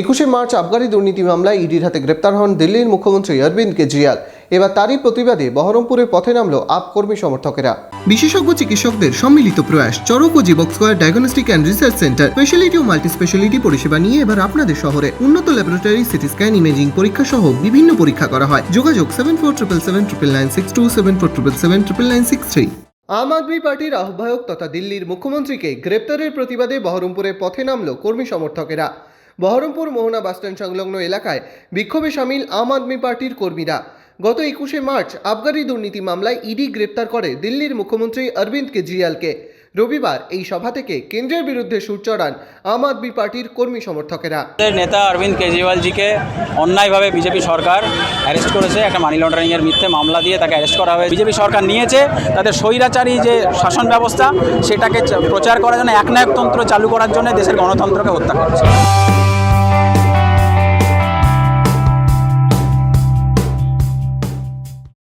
একুশে মার্চ আবগারি দুর্নীতি মামলায় ইডির হাতে গ্রেপ্তার হন দিল্লির মুখ্যমন্ত্রী অরবিন্দ কেজরিওয়াল। এবার তারই প্রতিবাদে বহরমপুরে পথে নামল আপ কর্মী সমর্থকেরা। বিশেষজ্ঞ চিকিৎসকদের সম্মিলিত প্রয়াস চরক ও Jibak square diagnostic and research centre speciality O multi speciality পরিষেবা নিয়ে এবার আপনাদের শহরে উন্নত ল্যাবরেটরি সিটি স্ক্যান ইমেজিং পরীক্ষা সহ বিভিন্ন পরীক্ষা করা হয়। যোগাযোগ seven four triple seven triple nine six two seven four triple seven triple nine six three Aam Aadmi পার্টির আহ্বায়ক তথা দিল্লির মুখ্যমন্ত্রীকে গ্রেপ্তারের প্রতিবাদে বহরমপুরে পথে নামল কর্মী সমর্থকেরা। বহরমপুর মোহনা বাসস্ট্যান্ড সংলগ্ন এলাকায় বিক্ষোভে সামিল আম আদমি পার্টির কর্মীরা। গত একুশে মার্চ আবগারি দুর্নীতি মামলায় ইডি গ্রেপ্তার করে দিল্লির মুখ্যমন্ত্রী অরবিন্দ কেজরিওয়ালকে। রবিবার এই সভা থেকে কেন্দ্রের বিরুদ্ধে সুর চড়ান আম আদমি পার্টির কর্মী সমর্থকেরা। নেতা অরবিন্দ কেজরিওয়ালজিকে অন্যায়ভাবে বিজেপি সরকার অ্যারেস্ট করেছে, একটা মানি লন্ডারিংয়ের মিথ্যে মামলা দিয়ে তাকে অ্যারেস্ট করা হয়েছে। বিজেপি সরকার নিয়েছে, তাদের স্বৈরাচারী যে শাসন ব্যবস্থা, সেটাকে প্রচার করার জন্য একনায়কতন্ত্র চালু করার জন্য দেশের গণতন্ত্রকে হত্যা করছে।